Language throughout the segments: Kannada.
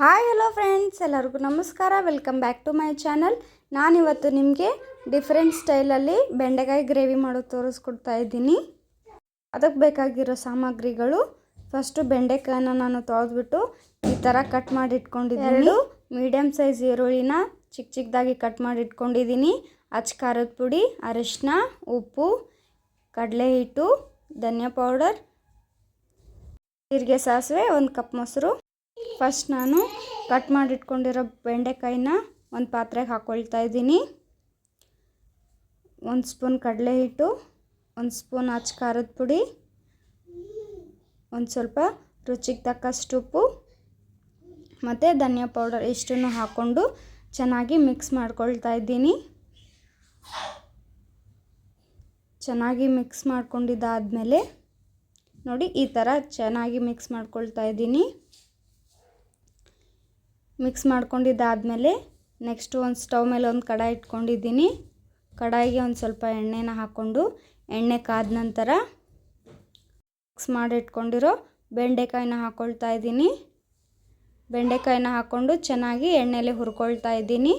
ಹಾಯ್ ಹಲೋ ಫ್ರೆಂಡ್ಸ್ ಎಲ್ಲರಿಗೂ ನಮಸ್ಕಾರ. Welcome back to my channel ನಾನಿವತ್ತು ನಿಮಗೆ ಡಿಫ್ರೆಂಟ್ ಸ್ಟೈಲಲ್ಲಿ ಬೆಂಡೆಕಾಯಿ ಗ್ರೇವಿ ಮಾಡೋದು ತೋರಿಸ್ಕೊಡ್ತಾ ಇದ್ದೀನಿ. ಅದಕ್ಕೆ ಬೇಕಾಗಿರೋ ಸಾಮಗ್ರಿಗಳು. ಫಸ್ಟು ಬೆಂಡೆಕಾಯಿನ ನಾನು ತೊಳೆದ್ಬಿಟ್ಟು ಈ ಥರ ಕಟ್ ಮಾಡಿ ಇಟ್ಕೊಂಡಿದ್ದೀನಿ ಮೀಡಿಯಮ್ ಸೈಜ್ ಈರುಳ್ಳಿನ ಚಿಕ್ಕ ಚಿಕ್ಕದಾಗಿ ಕಟ್ ಮಾಡಿ ಇಟ್ಕೊಂಡಿದ್ದೀನಿ ಅಚ್ಚ ಖಾರದ ಪುಡಿ ಅರಿಶಿನ ಉಪ್ಪು ಕಡಲೆ ಹಿಟ್ಟು ಧನಿಯಾ ಪೌಡರ್ ಜೀರಿಗೆ ಸಾಸಿವೆ ಒಂದು ಕಪ್ ಮೊಸರು. ಫಸ್ಟ್ ನಾನು ಕಟ್ ಮಾಡಿಟ್ಕೊಂಡಿರೋ ಬೆಂಡೆಕಾಯಿನ ಒಂದು ಪಾತ್ರೆಗೆ ಹಾಕ್ಕೊಳ್ತಾ ಇದ್ದೀನಿ. ಒಂದು ಸ್ಪೂನ್ ಕಡಲೆ ಹಿಟ್ಟು, ಒಂದು ಸ್ಪೂನ್ ಅಚ್ಚ ಖಾರದ ಪುಡಿ, ಒಂದು ಸ್ವಲ್ಪ ರುಚಿಗೆ ತಕ್ಕಷ್ಟು ಉಪ್ಪು, ಮತ್ತು ಧನಿಯಾ ಪೌಡರ್ ಇಷ್ಟನ್ನು ಹಾಕ್ಕೊಂಡು ಚೆನ್ನಾಗಿ ಮಿಕ್ಸ್ ಮಾಡ್ಕೊಳ್ತಾ ಇದ್ದೀನಿ. ಚೆನ್ನಾಗಿ ಮಿಕ್ಸ್ ಮಾಡ್ಕೊಂಡಿದ್ದಾದಮೇಲೆ ನೋಡಿ ಈ ಥರ ಚೆನ್ನಾಗಿ ಮಿಕ್ಸ್ ಮಾಡ್ಕೊಳ್ತಾ ಇದ್ದೀನಿ. ಮಿಕ್ಸ್ ಮಾಡ್ಕೊಂಡಿದ್ದಾದಮೇಲೆ ನೆಕ್ಸ್ಟು ಒಂದು ಸ್ಟವ್ ಮೇಲೆ ಒಂದು ಕಡಾಯಿ ಇಟ್ಕೊಂಡಿದ್ದೀನಿ. ಕಡಾಯಿಗೆ ಒಂದು ಸ್ವಲ್ಪ ಎಣ್ಣೆನ ಹಾಕ್ಕೊಂಡು ಎಣ್ಣೆ ಕಾದ ನಂತರ ಮಿಕ್ಸ್ ಮಾಡಿ ಇಟ್ಕೊಂಡಿರೋ ಬೆಂಡೆಕಾಯಿನ ಹಾಕ್ಕೊಳ್ತಾ ಇದ್ದೀನಿ. ಬೆಂಡೆಕಾಯಿನ ಹಾಕ್ಕೊಂಡು ಚೆನ್ನಾಗಿ ಎಣ್ಣೆಲಿ ಹುರ್ಕೊಳ್ತಾ ಇದ್ದೀನಿ.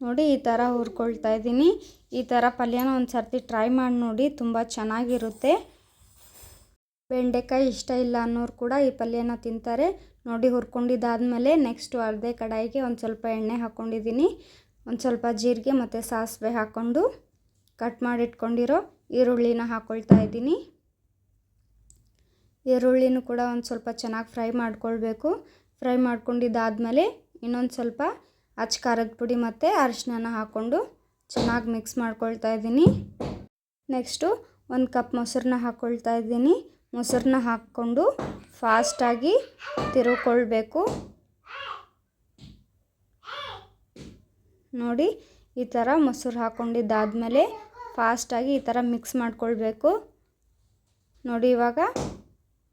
ನೋಡಿ, ಈ ಥರ ಹುರ್ಕೊಳ್ತಾ ಇದ್ದೀನಿ. ಈ ಥರ ಪಲ್ಯನ ಒಂದು ಸರ್ತಿ ಟ್ರೈ ಮಾಡಿ ನೋಡಿ, ತುಂಬ ಚೆನ್ನಾಗಿರುತ್ತೆ. ಬೆಂಡೆಕಾಯಿ ಇಷ್ಟ ಇಲ್ಲ ಅನ್ನೋರು ಕೂಡ ಈ ಪಲ್ಯನ ತಿಂತಾರೆ. ನೋಡಿ ಹುರ್ಕೊಂಡಿದ್ದಾದಮೇಲೆ ನೆಕ್ಸ್ಟು ಅರ್ಧೆ ಕಡಾಯಿಗೆ ಒಂದು ಸ್ವಲ್ಪ ಎಣ್ಣೆ ಹಾಕ್ಕೊಂಡಿದ್ದೀನಿ ಒಂದು ಸ್ವಲ್ಪ ಜೀರಿಗೆ ಮತ್ತು ಸಾಸಿವೆ ಹಾಕ್ಕೊಂಡು ಕಟ್ ಮಾಡಿಟ್ಕೊಂಡಿರೋ ಈರುಳ್ಳಿನ ಹಾಕ್ಕೊಳ್ತಾ ಇದ್ದೀನಿ. ಈರುಳ್ಳಿನೂ ಕೂಡ ಒಂದು ಸ್ವಲ್ಪ ಚೆನ್ನಾಗಿ ಫ್ರೈ ಮಾಡ್ಕೊಳ್ಬೇಕು. ಫ್ರೈ ಮಾಡ್ಕೊಂಡಿದ್ದಾದಮೇಲೆ ಇನ್ನೊಂದು ಸ್ವಲ್ಪ ಅಚ್ಚ ಖಾರದ ಪುಡಿ ಮತ್ತು ಅರಿಶಿನ ಹಾಕ್ಕೊಂಡು ಚೆನ್ನಾಗಿ ಮಿಕ್ಸ್ ಮಾಡ್ಕೊಳ್ತಾ ಇದ್ದೀನಿ. ನೆಕ್ಸ್ಟು ಒಂದು ಕಪ್ ಮೊಸರನ್ನ ಹಾಕ್ಕೊಳ್ತಾ ಇದ್ದೀನಿ. ಮೊಸರನ್ನ ಹಾಕ್ಕೊಂಡು ಫಾಸ್ಟಾಗಿ ತಿರುಕೊಳ್ಬೇಕು. ನೋಡಿ, ಈ ಥರ ಮೊಸರು ಹಾಕ್ಕೊಂಡಿದ್ದಾದಮೇಲೆ ಫಾಸ್ಟಾಗಿ ಈ ಥರ ಮಿಕ್ಸ್ ಮಾಡ್ಕೊಳ್ಬೇಕು. ನೋಡಿ, ಇವಾಗ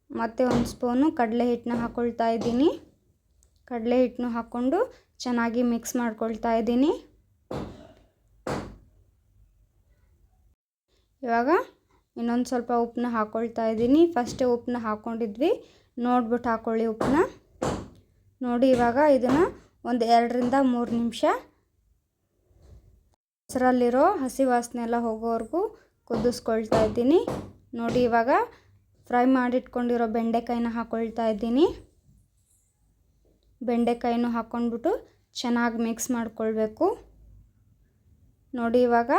ಮತ್ತೆ ಒಂದು ಸ್ಪೂನು ಕಡಲೆ ಹಿಟ್ಟನ್ನ ಹಾಕ್ಕೊಳ್ತಾ ಇದ್ದೀನಿ. ಕಡಲೆ ಹಿಟ್ಟನ್ನು ಹಾಕ್ಕೊಂಡು ಚೆನ್ನಾಗಿ ಮಿಕ್ಸ್ ಮಾಡ್ಕೊಳ್ತಾ ಇದ್ದೀನಿ. ಇವಾಗ ಇನ್ನೊಂದು ಸ್ವಲ್ಪ ಉಪ್ಪನ್ನ ಹಾಕ್ಕೊಳ್ತಾ ಇದ್ದೀನಿ. ಫಸ್ಟೇ ಉಪ್ಪನ್ನ ಹಾಕ್ಕೊಂಡಿದ್ವಿ ನೋಡ್ಬಿಟ್ಟು ಹಾಕ್ಕೊಳ್ಳಿ ಉಪ್ಪನ್ನ. ನೋಡಿ, ಇವಾಗ ಇದನ್ನು ಒಂದು ಎರಡರಿಂದ ಮೂರು ನಿಮಿಷ ಹೆಸರಲ್ಲಿರೋ ಹಸಿ ವಾಸನೆ ಎಲ್ಲ ಹೋಗೋವರೆಗೂ ಕುದಿಸ್ಕೊಳ್ತಾ ಇದ್ದೀನಿ. ನೋಡಿ, ಇವಾಗ ಫ್ರೈ ಮಾಡಿಟ್ಕೊಂಡಿರೋ ಬೆಂಡೆಕಾಯಿನ ಹಾಕ್ಕೊಳ್ತಾ ಇದ್ದೀನಿ. ಬೆಂಡೆಕಾಯಿನೂ ಹಾಕ್ಕೊಂಡ್ಬಿಟ್ಟು ಚೆನ್ನಾಗಿ ಮಿಕ್ಸ್ ಮಾಡ್ಕೊಳ್ಬೇಕು. ನೋಡಿ, ಇವಾಗ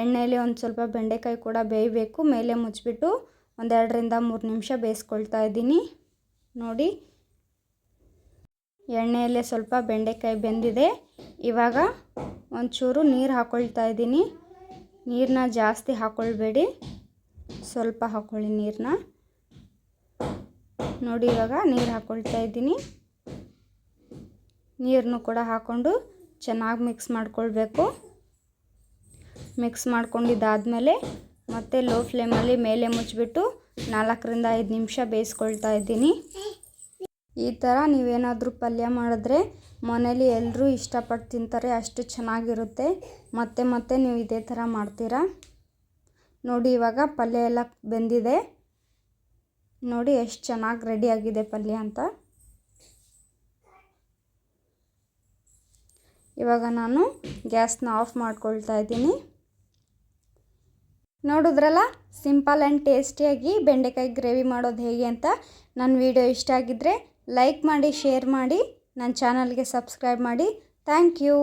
ಎಣ್ಣೆಯಲ್ಲಿ ಒಂದು ಸ್ವಲ್ಪ ಬೆಂಡೆಕಾಯಿ ಕೂಡ ಬೇಯಬೇಕು. ಮೇಲೆ ಮುಚ್ಚಿಬಿಟ್ಟು ಒಂದೆರಡರಿಂದ ಮೂರು ನಿಮಿಷ ಬೇಯಿಸ್ಕೊಳ್ತಾ ಇದ್ದೀನಿ. ನೋಡಿ, ಎಣ್ಣೆಯಲ್ಲೇ ಸ್ವಲ್ಪ ಬೆಂಡೆಕಾಯಿ ಬೆಂದಿದೆ. ಇವಾಗ ಒಂಚೂರು ನೀರು ಹಾಕ್ಕೊಳ್ತಾ ಇದ್ದೀನಿ. ನೀರನ್ನ ಜಾಸ್ತಿ ಹಾಕ್ಕೊಳ್ಬೇಡಿ ಸ್ವಲ್ಪ ಹಾಕ್ಕೊಳ್ಳಿ ನೀರನ್ನ ನೋಡಿ, ಇವಾಗ ನೀರು ಹಾಕ್ಕೊಳ್ತಾ ಇದ್ದೀನಿ. ನೀರನ್ನು ಕೂಡ ಹಾಕ್ಕೊಂಡು ಚೆನ್ನಾಗಿ ಮಿಕ್ಸ್ ಮಾಡ್ಕೊಳ್ಬೇಕು. ಮಿಕ್ಸ್ ಮಾಡ್ಕೊಂಡಿದ್ದಾದಮೇಲೆ ಮತ್ತೆ ಲೋ ಫ್ಲೇಮಲ್ಲಿ ಮೇಲೆ ಮುಚ್ಚಿಬಿಟ್ಟು ನಾಲ್ಕರಿಂದ ಐದು ನಿಮಿಷ ಬೇಯಿಸ್ಕೊಳ್ತಾ ಇದ್ದೀನಿ. ಈ ಥರ ನೀವೇನಾದರೂ ಪಲ್ಯ ಮಾಡಿದ್ರೆ ಮನೇಲಿ ಎಲ್ಲರೂ ಇಷ್ಟಪಟ್ಟು ತಿಂತಾರೆ, ಅಷ್ಟು ಚೆನ್ನಾಗಿರುತ್ತೆ. ಮತ್ತೆ ಮತ್ತೆ ನೀವು ಇದೇ ಥರ ಮಾಡ್ತೀರಾ? ನೋಡಿ, ಇವಾಗ ಪಲ್ಯ ಎಲ್ಲ ಬೆಂದಿದೆ. ನೋಡಿ, ಎಷ್ಟು ಚೆನ್ನಾಗಿ ರೆಡಿಯಾಗಿದೆ ಪಲ್ಯ ಅಂತ. ಇವಾಗ ನಾನು ಗ್ಯಾಸ್ನ ಆಫ್ ಮಾಡ್ಕೊಳ್ತಾ ಇದ್ದೀನಿ. ನೋಡಿದ್ರಲ್ಲ? ಸಿಂಪಲ್ ಆ್ಯಂಡ್ ಟೇಸ್ಟಿಯಾಗಿ ಬೆಂಡೆಕಾಯಿ ಗ್ರೇವಿ ಮಾಡೋದು ಹೇಗೆ ಅಂತ ನನ್ನ ವಿಡಿಯೋ ಇಷ್ಟ ಆಗಿದ್ದರೆ ಲೈಕ್ ಮಾಡಿ, ಶೇರ್ ಮಾಡಿ ನನ್ನ ಚಾನಲ್ಗೆ ಸಬ್ಸ್ಕ್ರೈಬ್ ಮಾಡಿ. Thank you.